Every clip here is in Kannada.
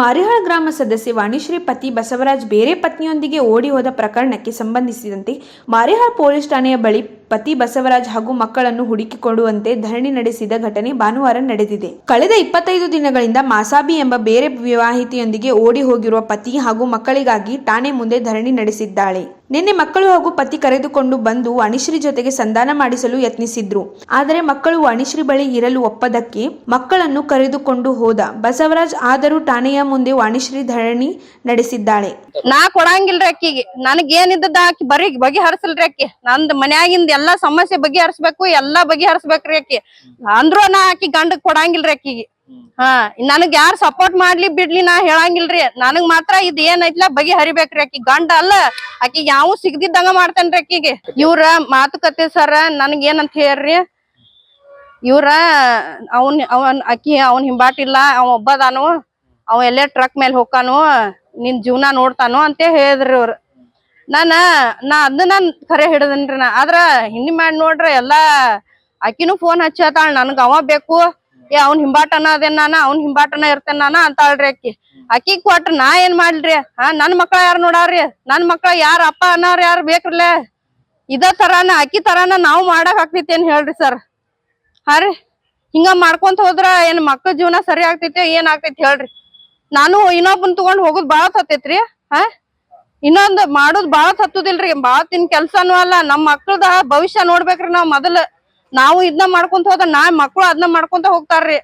ಮಾರಿಹಾಳ ಗ್ರಾಮ ಸದಸ್ಯೆ ವಾಣಿಶ್ರೀ ಪತಿ ಬಸವರಾಜ್ ಬೇರೆ ಪತ್ನಿಯೊಂದಿಗೆ ಓಡಿ ಹೋದ ಪ್ರಕರಣಕ್ಕೆ ಸಂಬಂಧಿಸಿದಂತೆ ಮಾರಿಹಾಳ್ ಪೊಲೀಸ್ ಠಾಣೆಯ ಬಳಿ ಪತಿ ಬಸವರಾಜ್ ಹಾಗೂ ಮಕ್ಕಳನ್ನು ಹುಡುಕಿಕೊಡುವಂತೆ ಧರಣಿ ನಡೆಸಿದ ಘಟನೆ ಭಾನುವಾರ ನಡೆದಿದೆ. ಕಳೆದ ಇಪ್ಪತ್ತೈದು ದಿನಗಳಿಂದ ಮಾಸಾಬಿ ಎಂಬ ಬೇರೆ ವಿವಾಹಿತೆಯೊಂದಿಗೆ ಓಡಿ ಹೋಗಿರುವ ಪತಿ ಹಾಗೂ ಮಕ್ಕಳಿಗಾಗಿ ಠಾಣೆ ಮುಂದೆ ಧರಣಿ ನಡೆಸಿದ್ದಾಳೆ. ನಿನ್ನೆ ಮಕ್ಕಳು ಹಾಗೂ ಪತಿ ಕರೆದುಕೊಂಡು ಬಂದು ವಾಣಿಶ್ರೀ ಜೊತೆಗೆ ಸಂಧಾನ ಮಾಡಿಸಲು ಯತ್ನಿಸಿದ್ರು. ಆದರೆ ಮಕ್ಕಳು ವಾಣಿಶ್ರೀ ಬಳಿ ಇರಲು ಒಪ್ಪದಕ್ಕೆ ಮಕ್ಕಳನ್ನು ಕರೆದುಕೊಂಡು ಹೋದ. ಬಸವರಾಜ್ ಆದರೂ ಠಾಣೆಯ ಮುಂದೆ ವಾಣಿಶ್ರೀ ಧರಣಿ ನಡೆಸಿದ್ದಾಳೆ. ನಾ ಕೊಡಂಗಿಲ್ರಿ ಅಕ್ಕಿಗೆ. ನನಗ್ ಏನಿದ್ದದ ಆಕಿ ಬರೀ ಬಗೆಹರಿಸಲ್ರಿ ಅಕ್ಕಿ. ನಂದ್ ಮನ್ಯಾಗಿಂದ ಎಲ್ಲಾ ಸಮಸ್ಯೆ ಬಗೆಹರಿಸ್ಬೇಕು, ಎಲ್ಲಾ ಬಗೆಹರಿಸ್ಬೇಕ್ರಿ ಅಕ್ಕಿ. ಅಂದ್ರೂ ನಾ ಆಕಿ ಗಂಡ ಕೊಡಂಗಿಲ್ರಿ ಅಕ್ಕಿಗೆ. ಹಾ, ನನಗ್ ಯಾರ್ ಸಪೋರ್ಟ್ ಮಾಡ್ಲಿ ಬಿಡ್ಲಿ ನಾ ಹೇಳಂಗಿಲ್ರಿ. ನನಗ್ ಮಾತ್ರ ಇದ್ ಏನೈತ್ಲ ಬಗೆ ಹರಿಬೇಕ್ರಿ ಅಕ್ಕಿ ಗಂಡ ಅಲ್ಲ, ಆಕಿ ಯಾವ ಸಿಗದಿದ್ದಂಗ ಮಾಡ್ತೇನ್ರಿ ಅಕ್ಕಿಗೆ ಇವ್ರ ಮಾತುಕತೆ ಸರ ನನಗ್ ಏನಂತ ಹೇಳ್ರಿ? ಇವ್ರ ಅವನ್ ಅವನ್ ಅಕ್ಕಿ ಅವನ್ ಹಿಂಬಾಟಿಲ್ಲ ಅವ ಒಬ್ಬದಾನು ಅವ ಎಲ್ಲೇ ಟ್ರಕ್ ಮೇಲೆ ಹೋಗ್ತಾನು, ನಿನ್ ಜೀವನ ನೋಡ್ತಾನು ಅಂತ ಹೇಳಿದ್ರಿ ಇವ್ರ. ನಾನ, ನಾ ಅದನ್ನ ನಾನ್ ಖರೆ ಹಿಡದನ್ರಿ ನಾ. ಆದ್ರ ಹಿಂದಿ ಮಾಡಿ ನೋಡ್ರಿ ಎಲ್ಲಾ ಆಕಿನೂ ಫೋನ್ ಹಚ್ಚತಾಳ, ನನ್ಗ ಅವ ಬೇಕು. ಏ, ಅವ್ನ ಹಿಂಬಾಟನ ಅದೇನ್ ನಾನ? ಅವ್ನ್ ಹಿಂಬಾಟನ ಇರ್ತೇನ್ ನಾನ ಅಂತಾಳ್ರಿ ಅಕ್ಕಿ. ಅಕ್ಕಿ ಕೊಟ್ರ ನಾ ಏನ್ ಮಾಡ್ಲಿ ಹಾ, ನನ್ ಮಕ್ಳ ಯಾರು ನೋಡಾರ್ರಿ? ನನ್ ಮಕ್ಳ ಯಾರ ಅಪ್ಪ ಅನ್ನೋರ್ ಯಾರು ಬೇಕ್ರಲ್ಲ ಇದ ತರಾನ, ಅಕ್ಕಿ ತರಾನ ನಾವು ಮಾಡಕ್ ಆಗ್ತೈತಿ ಏನ್ ಹೇಳ್ರಿ ಸರ್? ಹಾ ರೀ. ಹಿಂಗ ಮಾಡ್ಕೊಂತ ಹೋದ್ರ ಏನ್ ಮಕ್ಳ ಜೀವನ ಸರಿ ಆಗ್ತೈತಿ, ಏನ್ ಆಗ್ತೈತಿ ಹೇಳ್ರಿ? ನಾನು ಇನ್ನೊಬ್ಬನ್ ತಗೊಂಡ್ ಹೋಗುದ್ ಬಾಳ ಹತ್ತೈತ್ರಿ ಹಾ? ಇನ್ನೊಂದ್ ಮಾಡೋದ್ ಬಾಳ ಹತ್ತುದಿಲ್ರಿ ಬಾಳ ತಿನ್ ಕೆಲ್ಸಾನು ಅಲ್ಲ, ನಮ್ ಮಕ್ಳದ ಭವಿಷ್ಯ ನೋಡ್ಬೇಕ್ರಿ ನಾವ್ ಮೊದಲ. ನಾವು ಇದನ್ನ ಮಾಡ್ಕೊಂತ ಹೋದ ನಾ ಮಕ್ಕಳು ಅದನ್ನ ಮಾಡ್ಕೊಂತ ಹೋಗ್ತಾರ್ರಿ.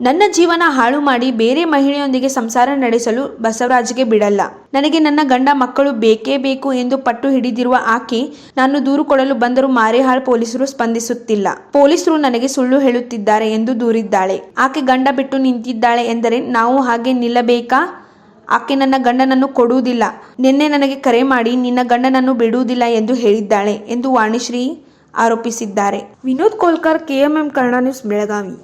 ನನ್ನ ಜೀವನ ಹಾಳು ಮಾಡಿ ಬೇರೆ ಮಹಿಳೆಯೊಂದಿಗೆ ಸಂಸಾರ ನಡೆಸಲು ಬಸವರಾಜ್ಗೆ ಬಿಡಲ್ಲ. ನನಗೆ ನನ್ನ ಗಂಡ ಮಕ್ಕಳು ಬೇಕೇ ಬೇಕು ಎಂದು ಪಟ್ಟು ಹಿಡಿದಿರುವ ಆಕೆ ನಾನು ದೂರು ಕೊಡಲು ಬಂದರೂ ಮಾರೇಹಾಳ್ ಪೊಲೀಸರು ಸ್ಪಂದಿಸುತ್ತಿಲ್ಲ. ಪೊಲೀಸರು ನನಗೆ ಸುಳ್ಳು ಹೇಳುತ್ತಿದ್ದಾರೆ ಎಂದು ದೂರಿದ್ದಾಳೆ. ಆಕೆ ಗಂಡ ಬಿಟ್ಟು ನಿಂತಿದ್ದಾಳೆ ಎಂದರೆ ನಾವು ಹಾಗೆ ನಿಲ್ಲಬೇಕಾ? ಆಕೆ ನನ್ನ ಗಂಡನನ್ನು ಕೊಡುವುದಿಲ್ಲ. ನಿನ್ನೆ ನನಗೆ ಕರೆ ಮಾಡಿ ನಿನ್ನ ಗಂಡನನ್ನು ಬಿಡುವುದಿಲ್ಲ ಎಂದು ಹೇಳಿದ್ದಾಳೆ ಎಂದು ವಾಣಿಶ್ರೀ ಆರೋಪಿಸಿದ್ದಾರೆ. Vinod Kolkar KMM Kannada news Belagavi.